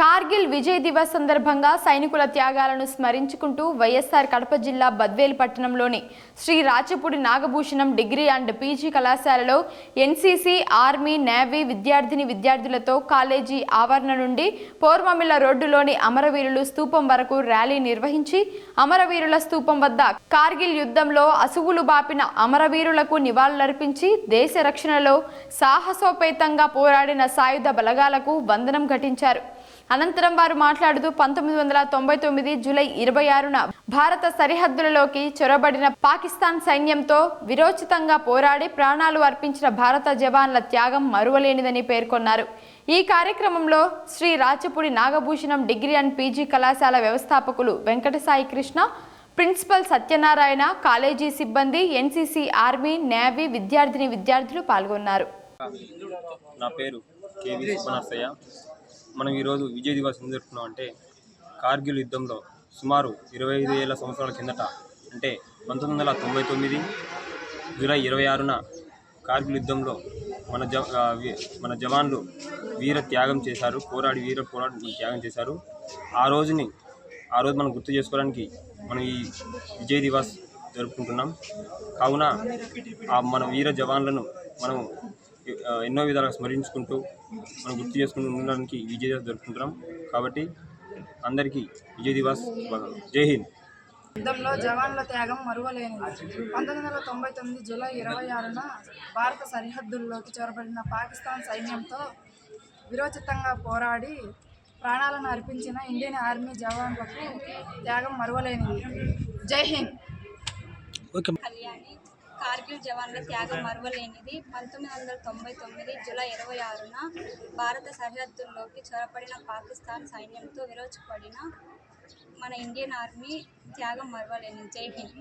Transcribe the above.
కార్గిల్ విజయ్ దివస్ సందర్భంగా సైనికుల త్యాగాలను స్మరించుకుంటూ వైఎస్ఆర్ కడప జిల్లా బద్వేలు పట్టణంలోని Sri Rachapudi Nagabhushanam degree and PG కళాశాలలో ఎన్సీసీ ఆర్మీ నేవీ విద్యార్థిని విద్యార్థులతో కాలేజీ ఆవరణ నుండి పోర్మమిల్ల రోడ్డులోని అమరవీరులు స్తూపం వరకు ర్యాలీ నిర్వహించి అమరవీరుల స్తూపం వద్ద కార్గిల్ యుద్ధంలో అసువులు బాపిన అమరవీరులకు నివాళులర్పించి దేశ రక్షణలో సాహసోపేతంగా పోరాడిన సాయుధ బలగాలకు వందనం ఘటించారు. అనంతరం వారు మాట్లాడుతూ పంతొమ్మిది వందల తొంభై తొమ్మిది జూలై ఇరవై ఆరున భారత సరిహద్దులలోకి చొరబడిన పాకిస్తాన్ సైన్యంతో విరోచితంగా పోరాడి ప్రాణాలు అర్పించిన భారత జవాన్ల త్యాగం మరువలేనిదని పేర్కొన్నారు. ఈ కార్యక్రమంలో Sri Rachapudi Nagabhushanam degree and PG కళాశాల వ్యవస్థాపకులు వెంకటసాయి కృష్ణ ప్రిన్సిపల్ సత్యనారాయణ కాలేజీ సిబ్బంది ఎన్సీసీ ఆర్మీ నేవీ విద్యార్థిని విద్యార్థులు పాల్గొన్నారు. నా పేరు కేవీ సుబ్బనర్సయ్య మనం ఈరోజు విజయ్ దివాస్ ఎందుకు జరుపుకున్నాం అంటే కార్గిల్ యుద్ధంలో సుమారు ఇరవై ఐదు వేల సంవత్సరాల కిందట అంటే పంతొమ్మిది వందల తొంభై తొమ్మిది జూలై ఇరవై ఆరున కార్గిల్ యుద్ధంలో మన జ మన జవాన్లు వీర త్యాగం చేశారు పోరాడి వీర పోరాడి త్యాగం చేశారు. ఆ రోజుని ఆ రోజు మనం గుర్తు చేసుకోవడానికి మనం ఈ విజయ్ దివాస్ జరుపుకుంటున్నాం. కావున ఆ మన వీర జవాన్లను మనం ఎన్నో విధాలుగా స్మరించుకుంటూ మనం గుర్తు చేసుకుంటూ ఉండడానికి విజయ్ దివస్ జరుపుకుంటున్నాం. కాబట్టి అందరికీ విజయ్ దివస్ శుభాకాంక్షలు. జై హింద్. యుద్ధంలో జవాన్ల త్యాగం మరువలేనిది. పంతొమ్మిది వందల తొంభై తొమ్మిది జూలై ఇరవై ఆరున భారత సరిహద్దుల్లోకి చొరబడిన పాకిస్తాన్ సైన్యంతో విరోచితంగా పోరాడి ప్రాణాలను అర్పించిన ఇండియన్ ఆర్మీ జవాన్లకు త్యాగం మరువలేనిది. జై హింద్. కళ్యాణి కార్గిల్ జవాన్ల త్యాగం మరువలేనిది. పంతొమ్మిది వందల తొంభై తొమ్మిది జూలై ఇరవై ఆరున భారత సరిహద్దుల్లోకి చొరబడిన పాకిస్తాన్ సైన్యంతో విరోచపడిన మన ఇండియన్ ఆర్మీ త్యాగం మరువలేనిది. జై హింద్.